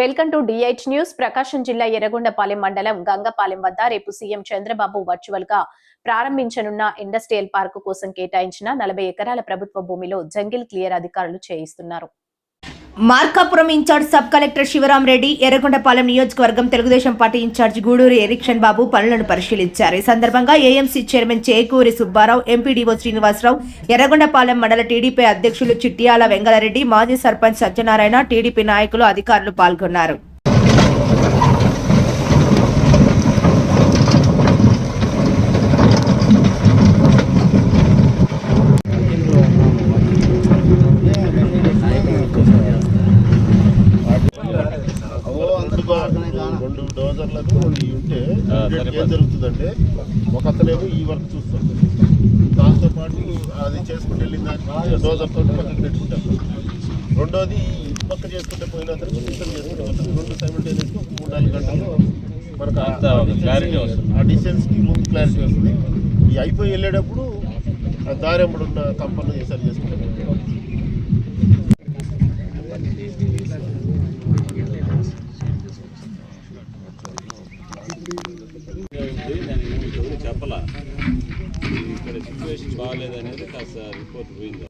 Welcome to DIT news Prakasam జిల్లా ఎర్రగొండపాలెం మండలం గంగపాలెం వద్ద రేపు సీఎం చంద్రబాబు వర్చువల్గా ప్రారంభించనున్న ఇండస్ట్రియల్ పార్కు కోసం కేటాయించిన నలభై ఎకరాల ప్రభుత్వ భూమిలో జంగిల్ క్లియర్ అధికారులు చేయిస్తున్నారు. Markapuram incharge sub collector Sivaram Reddy Yerragondapalem నియోజకవర్గం తెలుగుదేశం పార్టీ ఇన్ఛార్జ్ గూడూరు ఎరిక్షన్ బాబు పనులను పరిశీలించారు. ఈ సందర్భంగా AMC chairman Chekuri Subbarao MPDO Srinivasarao Yerragondapalem మండల టీడీపీ అధ్యక్షులు చిట్యాల వెంగళరెడ్డి మాజీ సర్పంచ్ సత్యనారాయణ టీడీపీ నాయకులు అధికారులు పాల్గొన్నారు. రెండు డోజర్లకు రెండు ఉంటే ఏం జరుగుతుందంటే ఒక అతనేమో ఈ వర్క్ చూస్తుంది దాంతో పాటు అది చేసుకుంటూ వెళ్ళిన దానికి డోజర్ తోటి పక్కన పెట్టుకుంటారు రెండోది పక్క చేసుకుంటే పోయిన అతను ఇక్కడ చేసుకుంటే. రెండు సైమిల్టేనియస్గా ఒక మూడు నాలుగు గంటల్లో మనకు ఆ- డిస్టెన్స్కి ముందు క్లారిటీ వస్తుంది. ఈ అయిపోయి వెళ్ళేటప్పుడు ఆ దారి ఉన్న కంపను సరి చేసుకుంటారు దానికి చెప్పలా. ఇక్కడ సిచ్యువేషన్ బాగాలేదనేది కాస్త రిపోర్ట్ పోయింది.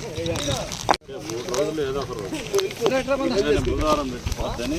మూడు రోజులు ఏదో ఒక రోజు. బుధవారం పెట్టిపోద్దని